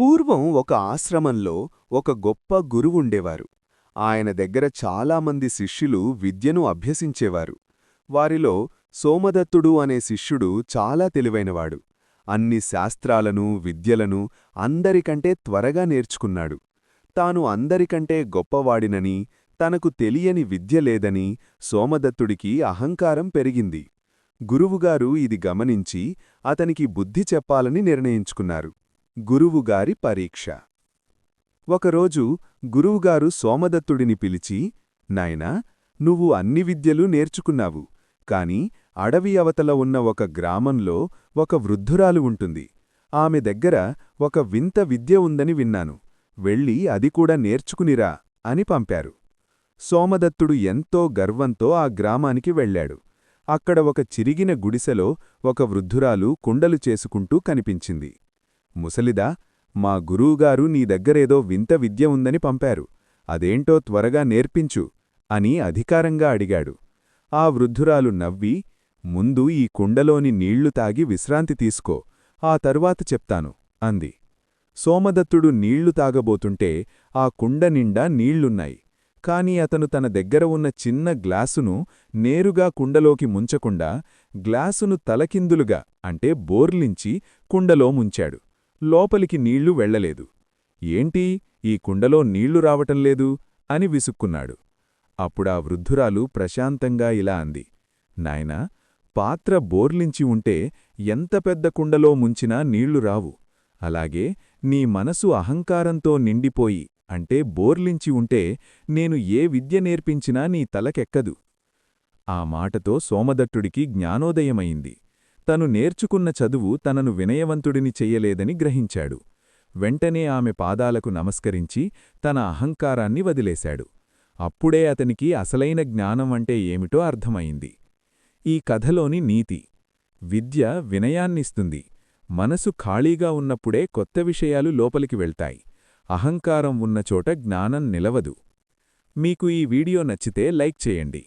పూర్వం ఒక ఆశ్రమంలో ఒక గొప్ప గురువుండేవారు ఆయన దగ్గర చాలామంది శిష్యులు విద్యను అభ్యసించేవారు. వారిలో సోమదత్తుడు అనే శిష్యుడు చాలా తెలివైనవాడు. అన్ని శాస్త్రాలను విద్యలను అందరికంటే త్వరగా నేర్చుకున్నాడు. తాను అందరికంటే గొప్పవాడినని తనకు తెలియని విద్య లేదని సోమదత్తుడికి అహంకారం పెరిగింది. గురువుగారు ఇది గమనించి అతనికి బుద్ధి చెప్పాలని నిర్ణయించుకున్నారు. గురువుగారి పరీక్ష. ఒకరోజు గురువుగారు సోమదత్తుడిని పిలిచి నాయనా నువ్వు అన్ని విద్యలు నేర్చుకున్నావు కాని అడవి అవతల ఉన్న ఒక గ్రామంలో ఒక వృద్ధురాలు ఉంటుంది. ఆమె దగ్గర ఒక వింత విద్య ఉందని విన్నాను. వెళ్ళి అది కూడా నేర్చుకునిరా అని పంపారు. సోమదత్తుడు ఎంతో గర్వంతో ఆ గ్రామానికి వెళ్ళాడు. అక్కడ ఒక చిరిగిన గుడిసెలో ఒక వృద్ధురాలు కుండలు చేసుకుంటూ కనిపించింది. ముసలిదా మా గురువుగారు నీ దగ్గరేదో వింత విద్య ఉందని పంపారు. అదేంటో త్వరగా నేర్పించు అని అధికారంగా అడిగాడు. ఆ వృద్ధురాలు నవ్వి ముందు ఈ కుండలోని నీళ్ళు తాగి విశ్రాంతి తీసుకో ఆ తరువాత చెప్తాను అంది. సోమదత్తుడు నీళ్ళు తాగబోతుంటే ఆ కుండ నిండా నీళ్ళున్నాయి. కాని అతను తన దగ్గర ఉన్న చిన్న గ్లాసును నేరుగా కుండలోకి ముంచకుండా గ్లాసును తలకిందులుగా అంటే బోర్లించి కుండలో ముంచాడు. లోపలికి నీళ్ళు వెళ్ళలేదు ఏంటి ఈ కుండలో నీళ్ళు రావటంలేదు అని విసుక్కున్నాడు. అప్పుడా వృద్ధురాలు ప్రశాంతంగా ఇలా అంది. నాయనా పాత్ర బోర్లించి ఉంటే ఎంత పెద్ద కుండలో ముంచినా నీళ్ళు రావు. అలాగే నీ మనసు అహంకారంతో నిండిపోయి అంటే బోర్లించి ఉంటే నేను ఏ విద్య నేర్పించినా నీ తలకెక్కదు. ఆ మాటతో సోమదట్టుడికి జ్ఞానోదయమైంది. తను నేర్చుకున్న చదువు తనను వినయవంతుడిని చెయ్యలేదని గ్రహించాడు. వెంటనే ఆమె పాదాలకు నమస్కరించి తన అహంకారాన్ని వదిలేశాడు. అప్పుడే అతనికి అసలైన జ్ఞానం అంటే ఏమిటో అర్థమైంది. ఈ కథలోని నీతి. విద్య వినయాన్నిస్తుంది. మనసు ఖాళీగా ఉన్నప్పుడే కొత్త విషయాలు లోపలికి వెళ్తాయి. అహంకారం ఉన్నచోట జ్ఞానం నిలవదు. మీకు ఈ వీడియో నచ్చితే లైక్ చేయండి.